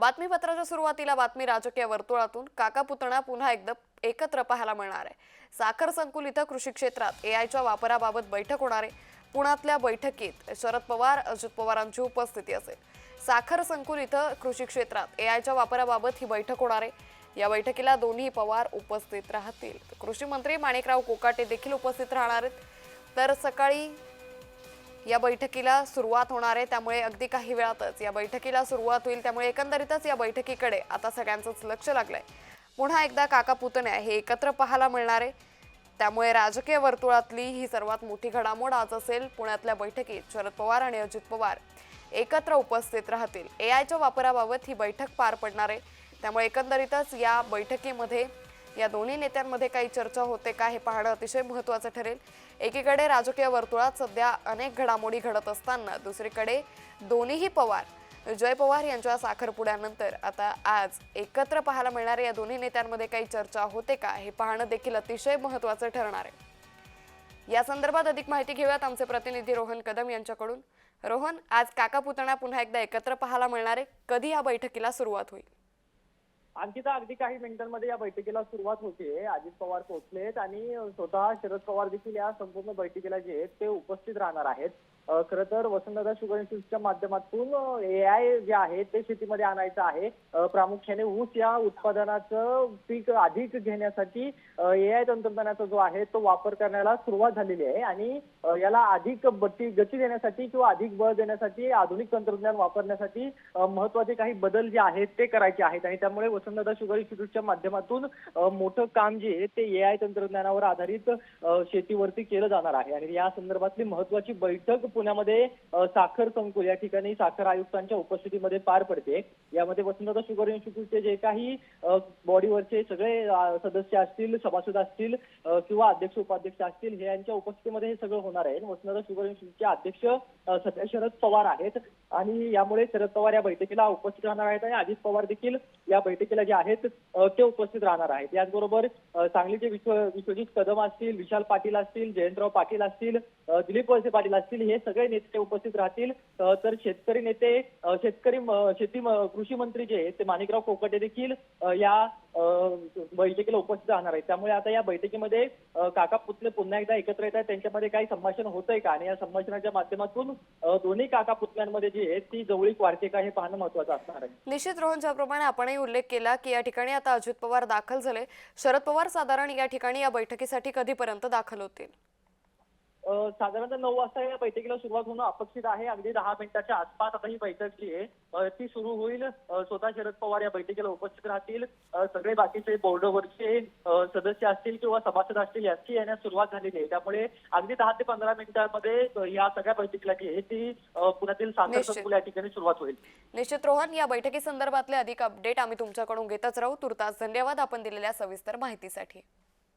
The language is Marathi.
बातमीपत्राच्या सुरुवातीला बातमी राजकीय वर्तुळातून काका पुतणा पुन्हा एकदा एकत्र पाहायला मिळणार आहे. साखर संकुल इथं कृषी क्षेत्रात एआयच्या वापराबाबत बैठक होणार आहे. पुण्यातल्या बैठकीत शरद पवार अजित पवारांची उपस्थिती असेल. साखर संकुल इथं कृषी क्षेत्रात एआयच्या वापराबाबत ही बैठक होणार आहे. या बैठकीला दोन्ही पवार उपस्थित राहतील. कृषी मंत्री माणिकराव कोकाटे देखील उपस्थित राहणार आहेत. तर सकाळी या बैठकीला सुरुवात होणार आहे त्यामुळे अगदी काही वेळातच या बैठकीला सुरुवात होईल. त्यामुळे एकंदरीतच या बैठकीकडे आता सगळ्यांचंच लक्ष लागलंय. पुन्हा एकदा काका पुतण्या हे एकत्र पाहायला मिळणार आहे. त्यामुळे राजकीय वर्तुळातली ही सर्वात मोठी घडामोड आज असेल. पुण्यातल्या बैठकीत शरद पवार आणि अजित पवार एकत्र उपस्थित राहतील. ए आयच्या वापराबाबत ही बैठक पार पडणार आहे. त्यामुळे एकंदरीतच या बैठकीमध्ये या दोन्ही नेत्यांमध्ये काही चर्चा होते का हे पाहणं अतिशय महत्त्वाचं ठरेल. एकीकडे राजकीय वर्तुळात सध्या अनेक घडामोडी घडत असताना दुसरीकडे दोन्हीही पवार जय पवार यांच्या साखरपुड्यानंतर आता आज एकत्र पाहायला मिळणाऱ्या या दोन्ही नेत्यांमध्ये काही चर्चा होते का हे पाहणं देखील अतिशय महत्त्वाचं ठरणार आहे. या संदर्भात अधिक माहिती घेऊयात आमचे प्रतिनिधी रोहन कदम यांच्याकडून. रोहन आज काका पुतणा पुन्हा एकदा एकत्र पाहायला मिळणार आहे. कधी या बैठकीला सुरुवात होईल? अंकिता अगदी काही मिनिटांमध्ये या बैठकीला सुरुवात होते. अजित पवार पोहोचलेत आणि स्वतः शरद पवार देखील या संपूर्ण बैठकीला जे आहेत ते उपस्थित राहणार आहेत. खरं तर वसंतदादा शुगर इन्स्टिट्यूटच्या माध्यमातून ए आय जे आहे ते शेतीमध्ये आणायचं आहे. प्रामुख्याने ऊस या उत्पादनाचं पीक अधिक घेण्यासाठी ए आय तंत्रज्ञानाचा जो आहे तो वापर करण्याला सुरुवात झालेली आहे. आणि याला अधिक बटी गती देण्यासाठी किंवा अधिक बळ देण्यासाठी आधुनिक तंत्रज्ञान वापरण्यासाठी महत्त्वाचे काही बदल जे आहेत ते करायचे आहेत. आणि त्यामुळे वसंतदादा शुगर इन्स्टिट्यूटच्या माध्यमातून मोठं काम जे आहे ते ए आय तंत्रज्ञानावर आधारित शेतीवरती केलं जाणार आहे. आणि या संदर्भातली महत्वाची बैठक पुण्यामध्ये साखर संकुल या ठिकाणी साखर आयुक्तांच्या उपस्थितीमध्ये पार पडते. यामध्ये वसंतदादा शुगर इन्स्टिट्यूटचे जे काही बॉडीवरचे सगळे सदस्य असतील सभासद असतील किंवा अध्यक्ष उपाध्यक्ष असतील हे यांच्या उपस्थितीमध्ये हे सगळं होणार आहे. वसंतदादा शुगर इन्स्टिट्यूटचे अध्यक्ष सध्या शरद पवार आहेत. आणि यामुळे शरद पवार या बैठकीला उपस्थित राहणार आहेत आणि अजित पवार देखील या बैठकीला जे आहेत ते उपस्थित राहणार आहेत. याचबरोबर सांगलीचे विश्व विश्वजित कदम असतील विशाल पाटील असतील जयंतराव पाटील असतील दिलीप वळसे पाटील असतील हे सगळे नेते उपस्थित राहतील. तर शेतकरी नेते शेतकरी शेती कृषी मंत्री जे आहेत ते माणिकराव कोकटे देखील या बैठकीला उपस्थित राहणार आहेत. त्यामुळे आता या बैठकीमध्ये काका पुतले पुन्हा एकदा एकत्र येत आहेत त्यांच्यामध्ये काही संभाषण होतंय का? आणि या संभाषणाच्या माध्यमातून दोन्ही काका पुतण्यांमध्ये जी आहेत ती जवळीक वाढते का हे पाहणं महत्वाचं असणार आहे. निश्चित रोहन ज्याप्रमाणे आपणही उल्लेख केला की या ठिकाणी आता अजित पवार दाखल झाले. शरद पवार साधारण या ठिकाणी या बैठकीसाठी कधीपर्यंत दाखल होतील? साधारणतः नऊ वाजता या बैठकीला सुरुवात होणं अपेक्षित आहे. अगदी दहा मिनिटाच्या आसपास आता ही बैठक जी आहे ती सुरू होईल. स्वतः शरद पवार या बैठकीला उपस्थित राहतील. सगळे बाकीचे बोर्डवरचे सदस्य असतील किंवा सभासद असतील यांची येण्यास सुरुवात झालेली आहे. त्यामुळे अगदी दहा ते पंधरा मिनिटांमध्ये या सगळ्या बैठकीला जी आहे ती पुण्यातील साखर. संकुल या ठिकाणी सुरुवात होईल. निश्चित रोहन या बैठकी संदर्भातले अधिक अपडेट आम्ही तुमच्याकडून घेतच राहू. तुर्तास धन्यवाद आपण दिलेल्या सविस्तर माहितीसाठी.